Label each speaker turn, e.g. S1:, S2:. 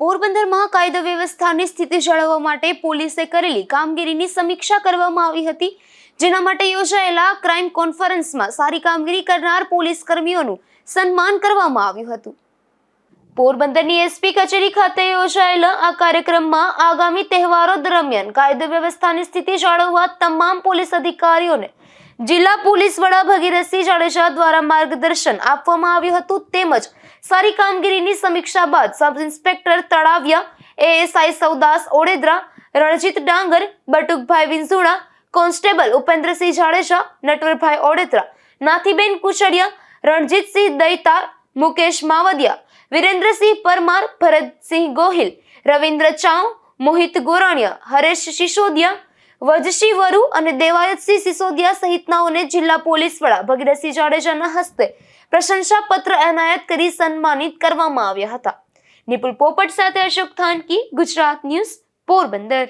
S1: પોરબંદરમાં કાયદો વ્યવસ્થાની સ્થિતિ જાળવવા માટે પોલીસે કરેલી કામગીરીની સમીક્ષા કરવામાં આવી હતી. જેના માટે યોજાયેલા ક્રાઇમ કોન્ફરન્સમાં સારી કામગીરી કરનાર પોલીસ કર્મીઓનું સન્માન કરવામાં આવ્યું હતું. પોરબંદરની એસપી કચેરી ખાતે યોજાયેલા આ કાર્યક્રમમાં આગામી તહેવારો દરમિયાન કાયદો વ્યવસ્થાની સ્થિતિ જાળવવા તમામ પોલીસ અધિકારીઓને જિલ્લા પોલીસ વડા ભગીરથસિંહ જાડેજા દ્વારા માર્ગદર્શન આપવામાં આવ્યું હતું તેમજ સારી કામગીરીની સમીક્ષા બાદ sub inspector Talaviya, ASI Saudas Odedara, Ranjit Dangar, Batukbhai Vinzuda constable Upendrasinh Jadeja, Natvarbhai Odedara, Nathiben Kuchadiya Ranjitsinh Daitar, Mukesh Mavadiya, Virendrasinh Parmar, Bharatsinh Gohil, Ravindra ચાવ Mohit Goraniya, Haresh Sisodiya Vajshi Varu અને દેવાયતસિંહ સિસોદિયા સહિતનાઓને જિલ્લા પોલીસ વડા ભગીરથસિંહ જાડેજાના હસ્તે પ્રશંસા પત્ર એનાયત કરી સન્માનિત કરવામાં આવ્યા હતા. નિપુલ પોપટ સાથે અશોક થાનકી, ગુજરાત ન્યૂઝ, પોરબંદર.